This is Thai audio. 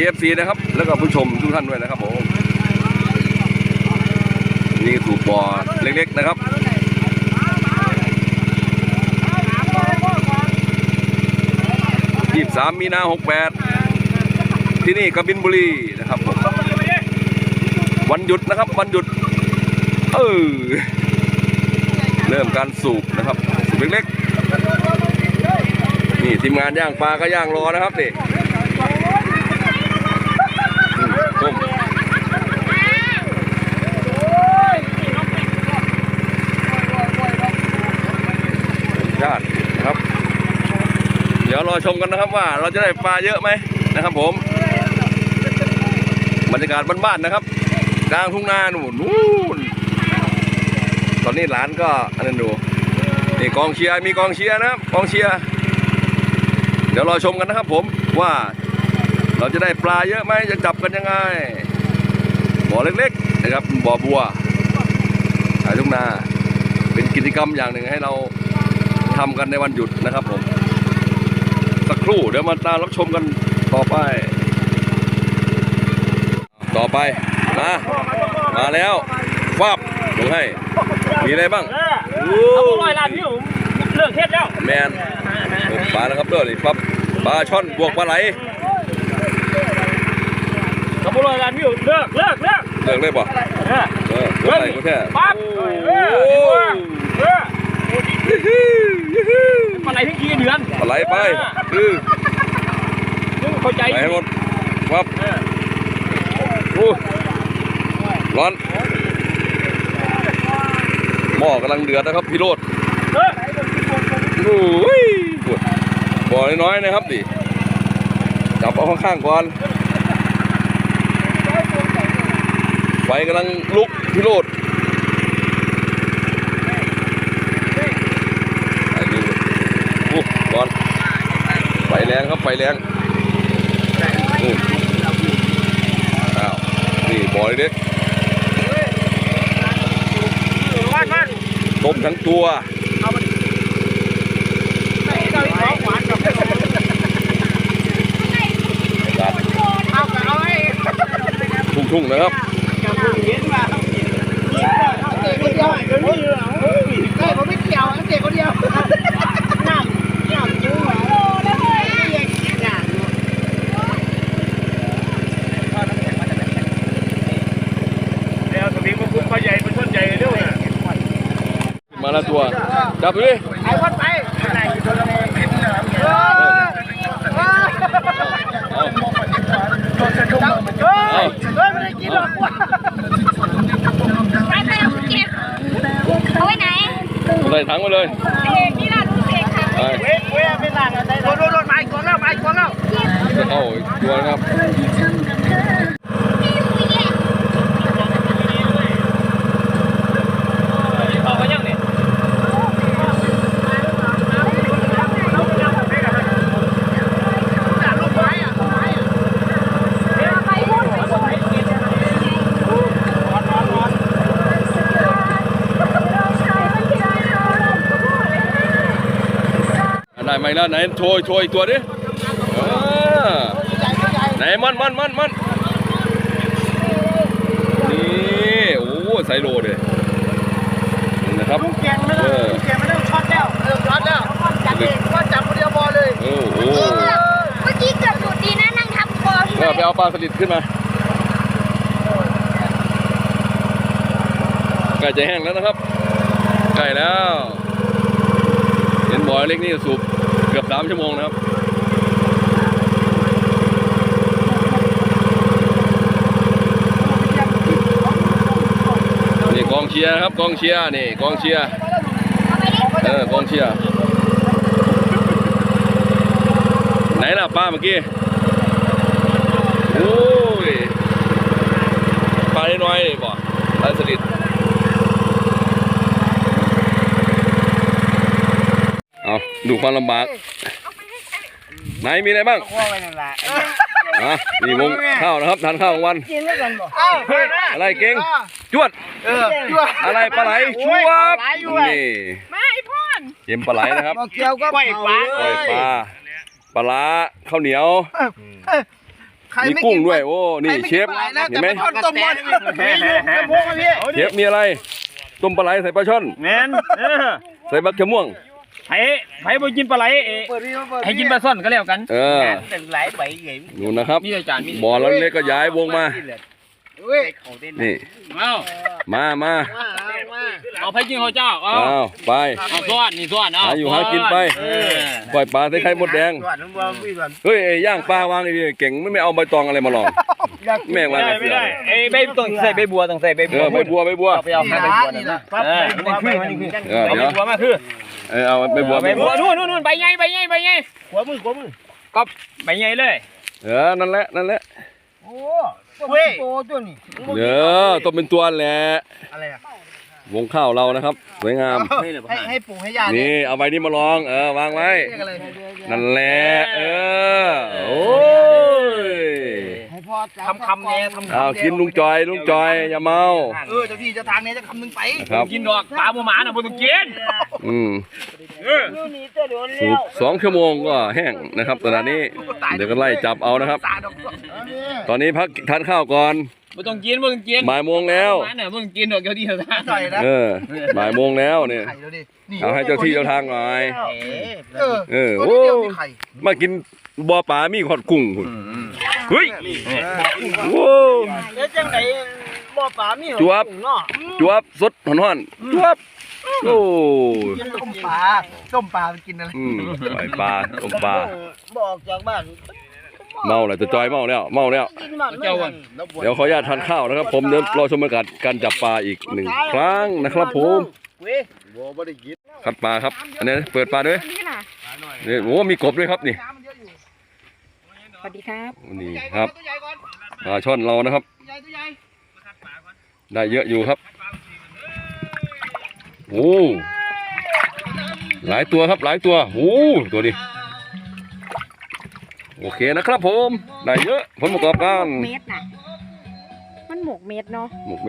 DFC นะครับ แล้วก็ผู้ชมทุกท่านด้วยนะครับผมนี่สูบบ่อเล็กๆนะครับ23มีนา68ที่นี่กบินบุรีนะครับผมวันหยุดนะครับ วันหยุด เออเริ่มการสูบนะครับ สูบเล็กๆ นี่ทีมงานย่างปลาก็ย่างรอนะครับนี่อืมต้มชาตินะครับ เดี๋ ยวรอชมกันนะครับว่าเราจะได้ปลาเยอะไหมนะครับ ผม บรรยากาศบ้านๆนะครับกลางทุ่งนาหนูนู่นตอนนี้หลานก็อันนั้นดูนี่กองเชียร์มีกองเชียร์นะครับกองเชียร์เดี๋ยวรอชมกันนะครับ ผมว่าเราจะได้ปลาเยอะไหมจะจับกันยังไงบ่อเล็กๆนะครับบ่อบัวขายทุ่งนา เป็นกิจกรรมอย่างหนึ่งให้เราทำกันในวันหยุดนะครับผม ครู่ เดี๋ยวมาตามรับชมกันต่อไป ต่อไปมามาแล้วฟับลงให้ มีอะไรบ้างโอ้เอาร้อยล้านวิวเลิกเฮ็ดแล้ว แมนโอ้ปลาแล้วครับเด้อนี่ปั๊บปลาช่อนบวกปลาไหลเอาร้อยล้านวิวเลิกเลิกเลิกเลิกเลยป่ะเออเออปลาไหลก็แค่ปั๊บโอ้ เออโหเออยูฮูยูฮูมาไหนถึงกี่เดือนปลาไหลไปคือเข้าใจไปให้หมดปั๊บโอ้ร้อนหม้อกำลังเดือดนะครับพี่โรดเออโอ้ยปวดบ่อน้อยๆนะครับดิจับเอาข้างๆก่อนไฟกำลังลุกพิโรดไอ้นี่โอ้ก่อนไฟแรงครับไฟแรงนู่นอ้าวนี่บ่อเล็กมามาๆต้มทั้งตัวของหวานกับจัดเอาไปเอาให้ทุ่งๆนะครับ เห็นว่าเด็กคนเดียวเดี๋ยวนี้เหรอเฮ้ยผมไม่เกี่ยวเด็กคนเดียวน้ำน้ำจู๋โอ้แล้วเฮ้ยน้ำ เดี๋ยวสมิงมาคุ้มปลาใหญ่เป็นต้นใหญ่เร็วนะ มาละตัวจับไปดิไอ้วัดไปไหนตัวละเออเอาเออไม่ได้กินหรอกไปไปเอาเก็บเอาไว้ไหนใส่ถังมาเลยเอกนี่ล่ะลูกเอกค่ะไปเว้ยเว้ยไม่ต่างกันโดนโดนโดนไปก่อนแล้วไปก่อนแล้วจะเข้าอีกตัวนะครับ เอาไปยังเนี่ย ได้ไหมแล้วไหนโชยโชยอีกตัวดิอ่าไหนมันมันมันมันนี่โอ้ใส่โลเลยนี่นะครับลูกแกงไม่ได้ลูกแกงไม่ได้ช็อตแล้วเริ่มช็อตแล้วจับเองก็จับคนเดียวบอลเลยโอ้โหเมื่อกี้เกือบหลุดดีนะนั่งทับคอก็ไปเอาปลาสลิดขึ้นมาใกล้จะแห้งแล้วนะครับใกล้แล้วเห็นบ่อยเล็กนี่สูบ เกือบสามชั่วโมงนะครับนี่กองเชียร์ครับกองเชียร์นี่กองเชียร์เออกองเชียร์ไหนล่ะป้าเมื่อกี้โอ้ยปลาน้อยๆเลยบ่ปลาสลิดเอา ดูความลำบากไหนมีอะไรบ้างว่าไว้นั่นแหละอะนี่วงข้าวนะครับทานข้าวกลางวัน กินแล้วกันบ่อ้าวเฮ้ยอะไรเก่งจวด เออยั่วอะไรปลาไหลชวบปลาอยู่นี่มาไอ้พ่อนเกมปลาไหลนะครับเกี่ยวก็ปล่อยปลาปล่อยปลาปลาร้าข้าวเหนียวมีกุ้งด้วย โอ้ นี่เชฟเห็นไหมทอดต้มหม้อนี่มีอยู่กระโปงพี่เชฟมีอะไร ต้มปลาไหลใส่ปลาช่อนแมนเออใส่บักเขียวม่วง ไผไผบ่กินปลาไหลเอเปิดพี่เปิดให้กินปลาซ่อนก็แล้วกันเออเป็นหลายใบใหญ่นู่นนะครับมีอาจารย์มีบ่อแล้วเล็กก็ย้ายวงมาเว้ยนี่เอามามามามาเอาไผกินข้าวเจ้าเอาเอาไปเอาซ่อนนี่ซ่อนเอาหาอยู่หากินไปเออปล่อยปลาใส่ไข่มดแดงหวานน้ำมันพี่หวานเฮ้ยไอ้ย่างปลาวางดีๆเก่งไม่ไม่เอาใบตองอะไรมาลองแม่งไม่วางได้เสืไม่อได้เอ้ยใบต้องใส่ใบบัวต้องใส่ใบเอบัวอใบบัวใบบัวเอาไปเอาใบบัวนั่นนะเออมันคือมันคือเออเอาเดี๋ใบยวบัวมาคือ เออเอาใบบัวใบบัวนู่นนู่นนู่นใบใหญ่ใบใหญ่ใบใหญ่หัวมือหัวมือก็ใบใหญ่เลย เออนั่นแหละนั่นแหละโอ้เว้ยโตตัวนี้เดี๋ยวต้องเป็นตัวแหละอะไรอะวงข้าวเรานะครับสวยงามให้ให้ปู่ให้ยานี่เอาใบนี้มาลองเออวางไว้เรียกอะไรนั่นแหละเออโอ้ยให้พ่อ ทำคำเนี่ยทำเอากินลุงจอยลุงจอยอย่าเมา เออเจ้าที่เจ้าทางนี้จะคำนึงไปครับ กินดอกปลาบัวหมาน่ะบ่ต้องกินอืมเออสูบสองชั่วโมงก็แห้งนะครับตอนนี้ เดี๋ยวก็ไล่จับเอานะครับ ตาดอกตอนนี้พักทานข้าวก่อนบ่ต้องกินบ่ต้องกินบ่ายโมงแล้ว หมาน่ะบ่ต้องกินดอกเจ้าที่เจ้าทางใส่นะเออบ่ายโมงแล้วเนี่ย ไข่แล้วดินี่เอาให้เจ้าที่เจ้าทางหน่อย เออเออตัวโอ้นี้เดียวมีไข่มากินบ่อปลามีขอดกุ้งพุ่น เฮ้ยโว้แล้วจังไหนบ่อปลามีจวบเนาะจวบสดห่อนๆจวบโอ้กินต้มปลาต้มปลาไปกินอะไรอืมปล่อยปลาต้มปลาบ่ออกจากบ้านเมาแล้วจะจอยเมาแล้วเมาแล้ว กินบ้านเจ้าอะเดี๋ยวขออนุญาตทานข้าวนะครับ ผมเดี๋ยวรอชมบรรยากาศการจับปลาอีกหนึ่งครั้งนะครับผมเว้ยบ่บ่ได้กินคัดปลาครับ อันนี้เปิดปลาด้วยนี่น่ะนี่โอ้ มีกบด้วยครับนี่ สวัสดีครับนี่ครับตัวใหญ่ก่อนปลาช่อนเรานะครับตัวใหญ่ตัวใหญ่ได้เยอะอยู่ครับโอ้หลายตัวครับหลายตัวโอ้ตัวนี้โอเคนะครับผม ได้เยอะผลประกอบการเม็ดน่ะมันหมกเม็ดเนาะหมกเม็ด